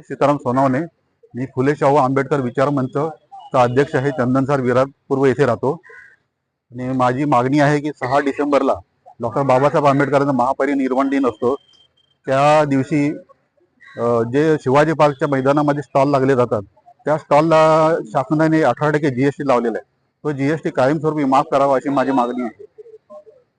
सीताराम सोनावणे मी फुले शाहू आंबेडकर विचार मंचचा अध्यक्ष आहे चंदनसार विरार पूर्व येथे राहतो. आणि माझी मागणी आहे की सहा डिसेंबरला डॉक्टर बाबासाहेब आंबेडकरांचा महापरिनिर्वाण दिन असतो. त्या दिवशी जे शिवाजी पार्कच्या मैदानामध्ये स्टॉल लागले जातात त्या स्टॉलला शासनाने अठरा टक्के जीएसटी लावलेला आहे. तो जीएसटी कायमस्वरूपी माफ करावा अशी माझी मागणी आहे.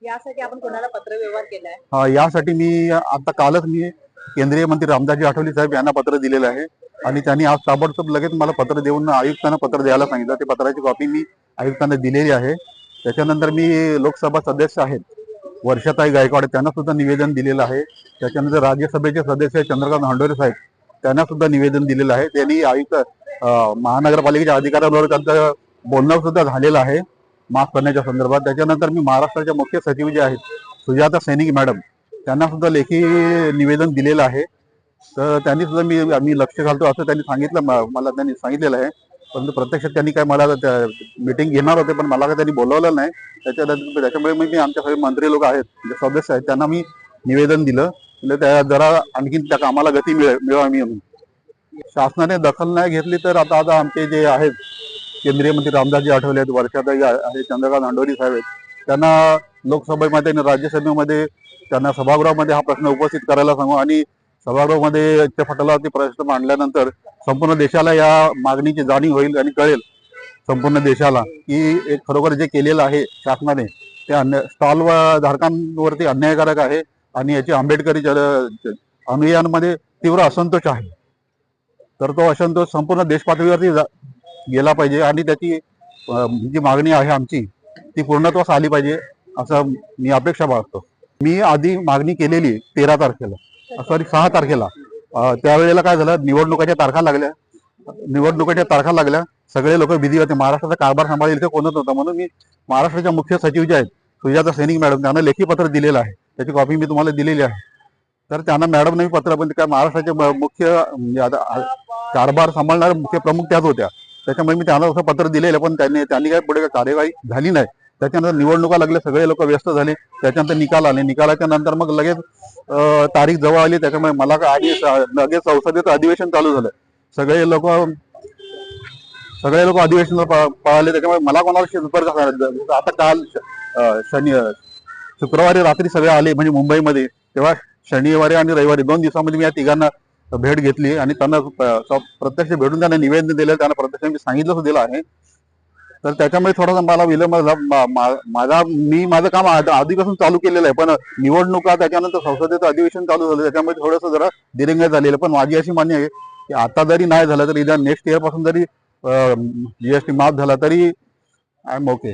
यासाठी आपण कोणाला पत्र व्यवहार केलाय? अं, यासाठी मी आता कालच मी केंद्रीय मंत्री रामदासजी आठवले साहेब यांना पत्र दिलेलं आहे. आणि त्यांनी आज ताबडतोब लगेच मला पत्र देऊन आयुक्तांना पत्र द्यायला सांगितलं. ते पत्राची कॉपी मी आयुक्तांना दिलेली आहे. त्याच्यानंतर मी लोकसभा सदस्य आहेत. वर्षाताई गायकवाड त्यांना सुद्धा निवेदन दिलेलं आहे. त्याच्यानंतर राज्यसभेचे सदस्य चंद्रकांत हंडोरे साहेब त्यांना सुद्धा निवेदन दिलेलं आहे. त्यांनी आयुक्त महानगरपालिकेच्या अधिकाऱ्यांबरोबर त्यांचं बोलणं सुद्धा झालेलं आहे. माफ करण्याच्या संदर्भात. त्याच्यानंतर मी महाराष्ट्राच्या मुख्य सचिव जे आहेत सुजाता सैनिक मॅडम त्यांना सुद्धा लेखी निवेदन दिलेलं आहे. तर त्यांनी सुद्धा मी आम्ही लक्ष घालतो असं त्यांनी सांगितलं मला त्यांनी सांगितलेलं आहे. परंतु प्रत्यक्षात त्यांनी काय मला मीटिंग घेणार होते पण मला काय त्यांनी बोलवलं नाही. त्याच्या त्याच्यामुळे मी आमच्या सगळे मंत्री लोक आहेत जे सदस्य आहेत त्यांना मी निवेदन दिलं. म्हणजे त्या जरा आणखीन त्या कामाला गती मिळे मिळावी म्हणून. शासनाने दखल नाही घेतली तर आता आता आमचे जे आहेत केंद्रीय मंत्री रामदासजी आठवले आहेत वर्षाताई आहे चंद्रकांत हंडोरी साहेब आहेत त्यांना लोकसभेमध्ये आणि राज्यसभेमध्ये त्यांना सभागृहामध्ये हा प्रश्न उपस्थित करायला सांगू. आणि सभागृहामध्ये त्या फटलावरती प्रश्न मांडल्यानंतर संपूर्ण देशाला या मागणीची जाणीव होईल आणि कळेल संपूर्ण देशाला की एक खरोखर जे केलेलं आहे शासनाने ते अन्य स्टॉल धारकांवरती अन्यायकारक आहे आणि याची आंबेडकरी अनुयायांमध्ये तीव्र असंतोष आहे. तर तो असंतोष संपूर्ण देशपातळीवरती गेला पाहिजे आणि त्याची जी मागणी आहे आमची ती पूर्णत्वास आली पाहिजे. असं मी अपेक्षा बाळगतो. मी आधी मागणी केलेली तेरा तारखेला सॉरी सहा तारखेला. त्यावेळेला काय झालं निवडणुकाच्या तारखा लागल्या. निवडणुकाच्या तारखा लागल्या. सगळे लोक बिझी होते. महाराष्ट्राचा कारभार सांभाळेल इथे कोणत नव्हतं. म्हणून मी महाराष्ट्राच्या मुख्य सचिव जे आहेत सुजाता सैनिक मॅडम त्यांना लेखी पत्र दिलेलं आहे. त्याची कॉपी मी तुम्हाला दिलेली आहे. तर त्यांना मॅडम मी पत्र पण काय महाराष्ट्राचे मुख्य म्हणजे कारभार सांभाळणारे मुख्य प्रमुख त्याच होत्या. त्याच्यामुळे मी त्यांना असं पत्र दिलेलं पण त्यांनी त्यांनी काय पुढे काय कार्यवाही झाली नाही. त्याच्यानंतर निवडणुका लागल्या सगळे लोक व्यस्त झाले. त्याच्यानंतर निकाल आले. निकालाच्या नंतर मग लगेच तारीख जवळ आली. त्याच्यामुळे मला आधी लगेच संसदेचं अधिवेशन चालू झालं. सगळे लोक सगळे लोक अधिवेशनाला पळाले. त्याच्यामुळे मला कोणाला संपर्क आता काल शनि शुक्रवारी रात्री सगळे आले म्हणजे मुंबईमध्ये. तेव्हा शनिवारी आणि रविवारी दोन दिवसामध्ये मी या तिघांना भेट घेतली आणि त्यांना प्रत्यक्ष भेटून त्यांना निवेदन दिलं. त्यांना प्रत्यक्ष मी सांगितलं सुद्धा दिलं आहे. तर त्याच्यामुळे थोडासा मला विलंब झाला. माझा मी माझं काम आधीपासून चालू केलेलं आहे. पण निवडणुका त्याच्यानंतर संसदेचं अधिवेशन चालू झालं. त्याच्यामुळे थोडंसं जरा दिरंगाई झालेलं पण माझी अशी मान्य आहे की आता जरी नाही झालं तरी नेक्स्ट इयरपासून जरी जीएसटी माफ झाला तरी आय एम ओके